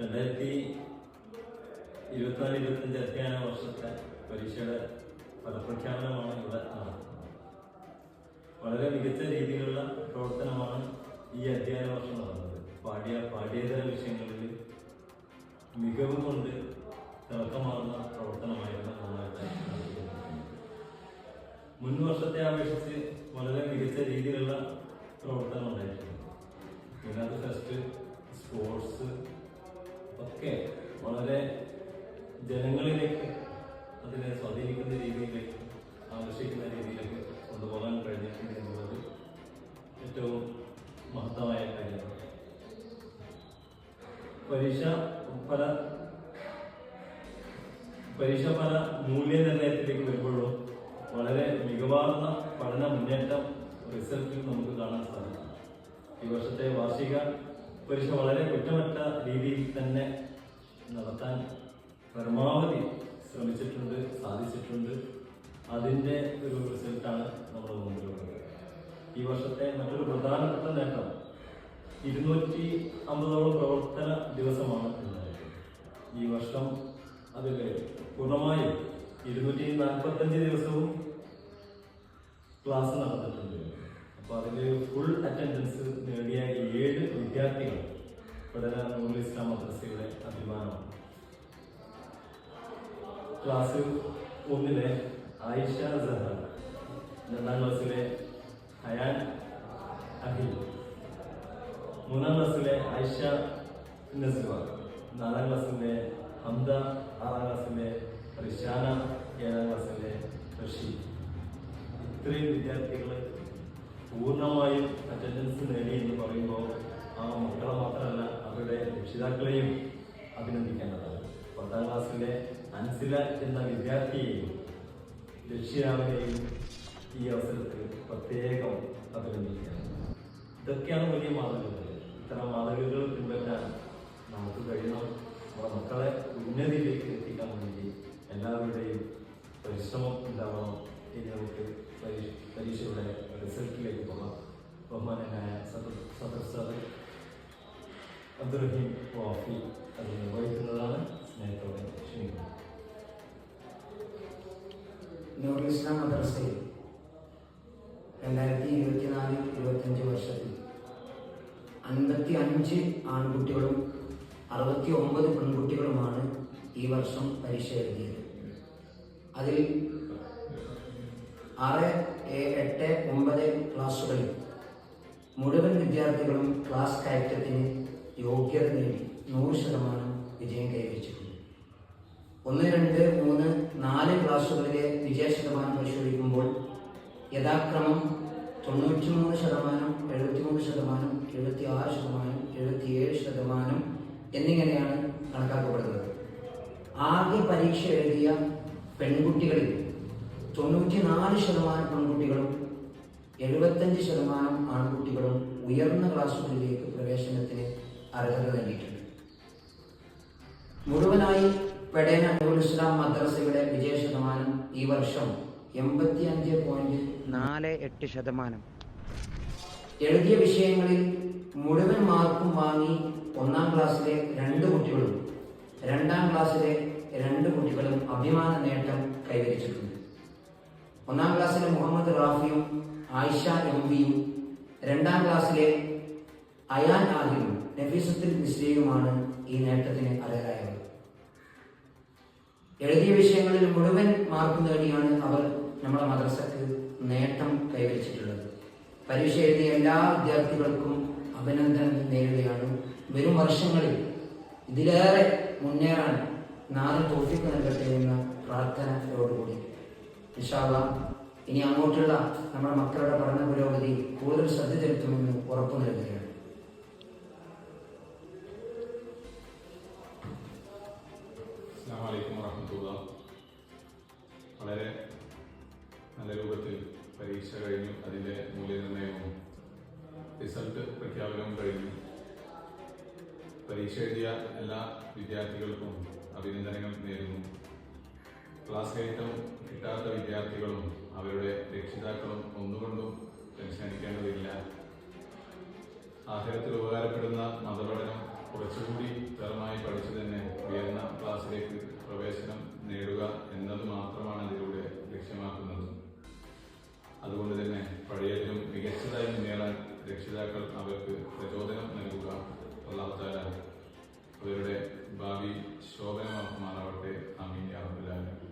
രണ്ടായിരത്തി ഇരുപത്തിനാല് ഇരുപത്തഞ്ച് അധ്യയന വർഷത്തെ പരീക്ഷയുടെ ഫലപ്രഖ്യാപനമാണ് ഇവിടെ നടക്കുന്നത്. വളരെ മികച്ച രീതിയിലുള്ള പ്രവർത്തനമാണ് ഈ അധ്യയന വർഷം നടന്നത്. പാഠ്യ പാഠ്യേതര വിഷയങ്ങളിൽ മികവ് കൊണ്ട് തിളക്കമാർന്ന പ്രവർത്തനമായിരുന്നു നന്നായിട്ട് മുൻ വർഷത്തെ അപേക്ഷിച്ച് വളരെ മികച്ച രീതിയിലുള്ള പ്രവർത്തനം ഉണ്ടായിട്ടുണ്ട്. ഇതിനകത്ത് ഫസ്റ്റ് സ്പോർട്സ് ഒക്കെ വളരെ ജനങ്ങളിലേക്ക് അതിനെ സ്വാധീനിക്കുന്ന രീതിയിലേക്ക് ആകർഷിക്കുന്ന രീതിയിലേക്ക് കൊണ്ടുപോകാൻ കഴിഞ്ഞിട്ടുണ്ട് എന്നുള്ളത് ഏറ്റവും മഹത്തമായ കാര്യമാണ്. പരീക്ഷ പല പരീക്ഷ പല മൂല്യനിർണയത്തിലേക്ക് വരുമ്പോഴും വളരെ മികവാർന്ന പഠന മുന്നേറ്റം റിസൾട്ടിൽ നമുക്ക് കാണാൻ സാധിക്കും. ഈ വർഷത്തെ വാർഷിക പരീക്ഷ വളരെ കുറ്റമറ്റ രീതിയിൽ തന്നെ നടത്താൻ പരമാവധി ശ്രമിച്ചിട്ടുണ്ട് സാധിച്ചിട്ടുണ്ട്. അതിന്റെ ഒരു റിസൾട്ടാണ് നമ്മുടെ മുമ്പിലുള്ളത്. ഈ വർഷത്തെ മറ്റൊരു പ്രധാനപ്പെട്ട നേട്ടം ഇരുന്നൂറ്റി അമ്പതോളം പ്രവർത്തന ദിവസമാണ് ഈ വർഷം അതിൽ പൂർണമായും ഇരുന്നൂറ്റി നാൽപ്പത്തഞ്ച് ദിവസവും ക്ലാസ് നടന്നിട്ടുണ്ട്. അപ്പോൾ അതിൽ ഫുൾ അറ്റൻഡൻസ് വിദ്യാർത്ഥികൾ. പഠന നൂറുൽ ഇസ്ലാം മദ്രസയുടെ അഭിമാനമാണ് ക്ലാസ് ഒന്നിലെ ആയിഷ സഹ രണ്ടാം ക്ലാസ്സിലെ ഹയാൻ അഖിൽ മൂന്നാം ക്ലാസ്സിലെ ആയിഷ നസ്വ നാലാം ക്ലാസ്സിലെ ഹംദ ആറാം ക്ലാസ്സിലെ റിഷാന ഏഴാം ക്ലാസ്സിലെ റഷീദ് ഇത്രയും വിദ്യാർത്ഥികൾ പൂർണമായും അറ്റൻഡൻസ് നേടി രക്ഷിതാക്കളെയും അഭിനന്ദിക്കേണ്ടതാണ്. പത്താം ക്ലാസ്സിലെ അൻസില എന്ന വിദ്യാർത്ഥിയെയും രക്ഷിതാവിനെയും ഈ അവസരത്തിൽ പ്രത്യേകം അഭിനന്ദിക്കുകയാണ് ഇതൊക്കെയാണ് വലിയ മാതൃകകൾ. ഇത്തരം മാതൃകകൾ പിൻപറ്റാൻ നമുക്ക് കഴിയണം. നമ്മുടെ മക്കളെ ഉന്നതിയിലേക്ക് എത്തിക്കാൻ വേണ്ടി എല്ലാവരുടെയും പരിശ്രമം ഉണ്ടാവണം ഇനി നമുക്ക് പരീക്ഷ പരീക്ഷയുടെ റിസൾട്ടിലേക്ക് പോകാം. ബഹുമാനനായ സദർ സദർ സാദ് അബ്ദുറഹീം വാഫി അത് നിർവഹിക്കുന്നതാണ് സ്നേഹത്തോടെ ക്ഷണിക്കുന്നത് മദ്രസയിൽ രണ്ടായിരത്തി ഇരുപത്തിനാല് വർഷത്തിൽ അൻപത്തി അഞ്ച് ആൺകുട്ടികളും അറുപത്തി ഒമ്പത് പെൺകുട്ടികളുമാണ് ഈ വർഷം പരീക്ഷ എഴുതിയത്. അതിൽ ആറ് എട്ട് ഒമ്പത് ക്ലാസ്സുകളിൽ മുഴുവൻ വിദ്യാർത്ഥികളും ക്ലാസ് കയറ്റത്തിന് യോഗ്യത നേടി നൂറ് ശതമാനം വിജയം കൈവരിച്ചിട്ടുണ്ട്. ഒന്ന് രണ്ട് മൂന്ന് നാല് ക്ലാസ്സുകളിലെ വിജയ ശതമാനം പരിശോധിക്കുമ്പോൾ യഥാക്രമം തൊണ്ണൂറ്റി മൂന്ന് ശതമാനം എഴുപത്തി മൂന്ന് ശതമാനം എഴുപത്തി ആറ് ശതമാനം എഴുപത്തിയേഴ് ശതമാനം എന്നിങ്ങനെയാണ് കണക്കാക്കപ്പെടുന്നത്. ആകെ പരീക്ഷ എഴുതിയ പെൺകുട്ടികളിൽ തൊണ്ണൂറ്റി നാല് ശതമാനം പെൺകുട്ടികളും എഴുപത്തഞ്ച് ശതമാനം ആൺകുട്ടികളും ഉയർന്ന ക്ലാസ്സുകളിലേക്ക് പ്രവേശനത്തിന് അർഹത നൽകിയിട്ടുണ്ട്. മുഴുവനായി പെടേന നൂറുൽ ഇസ്ലാം മദ്രസയുടെ വിജയ ശതമാനം ഈ വർഷം എൺപത്തി അഞ്ച് പോയിന്റ് നാല് എട്ട് ശതമാനം. എഴുതിയ വിഷയങ്ങളിൽ മുഴുവൻ മാർക്കും വാങ്ങി ഒന്നാം ക്ലാസ്സിലെ രണ്ട് കുട്ടികളും രണ്ടാം ക്ലാസ്സിലെ രണ്ട് കുട്ടികളും അഭിമാന നേട്ടം കൈവരിച്ചിട്ടുണ്ട്. ഒന്നാം ക്ലാസ്സിലെ മുഹമ്മദ് റാഫിയും ആയിഷ എം വിയും രണ്ടാം ക്ലാസ്സിലെ അയാൻ ആദിലും നഫീസത്തുൽ മിസ്ലിയുമാണ് ഈ നേട്ടത്തിന് അർഹരായവർ എഴുതിയ വിഷയങ്ങളിൽ മുഴുവൻ മാർക്ക് നേടിയാണ് അവർ നമ്മുടെ മദ്രസക്ക് നേട്ടം കൈവരിച്ചിട്ടുള്ളത്. പരീക്ഷ എഴുതിയ എല്ലാ വിദ്യാർത്ഥികൾക്കും അഭിനന്ദനം നേരുകയാണ്. വരും വർഷങ്ങളിൽ ഇതിലേറെ മുന്നേറാൻ നാല് തോഫിക്ക് നൽകട്ടെ എന്ന പ്രാർത്ഥനയോടുകൂടി. നിഷാബ ഇനി അങ്ങോട്ടുള്ള നമ്മുടെ മക്കളുടെ പഠന പുരോഗതി കൂടുതൽ ശ്രദ്ധ ചെലുത്തുമെന്ന് ഉറപ്പു നൽകുകയാണ് വലൈക്കും വളരെ നല്ല രൂപത്തിൽ പരീക്ഷ കഴിഞ്ഞു അതിന്റെ മൂല്യനിർണയവും റിസൾട്ട് പ്രഖ്യാപനവും കഴിഞ്ഞു. പരീക്ഷ എഴുതിയ എല്ലാ വിദ്യാർത്ഥികൾക്കും അഭിനന്ദനങ്ങൾ നേരുന്നു. ക്ലാസ് കയറ്റം കിട്ടാത്ത വിദ്യാർത്ഥികളും അവരുടെ രക്ഷിതാക്കളും ഒന്നുകൊണ്ടും ടെൻഷൻ ആഹാരത്തിൽ ഉപകാരപ്പെടുന്ന മതപഠനം കുറച്ചുകൂടി രക്ഷിതാക്കൾ അവർക്ക് പ്രചോദനം നൽകുക അള്ളാഹുത്താല അവരുടെ ഭാവി ശോഭനമാക്കുമാറാവട്ടെ. അമീൻ അറബുലാലും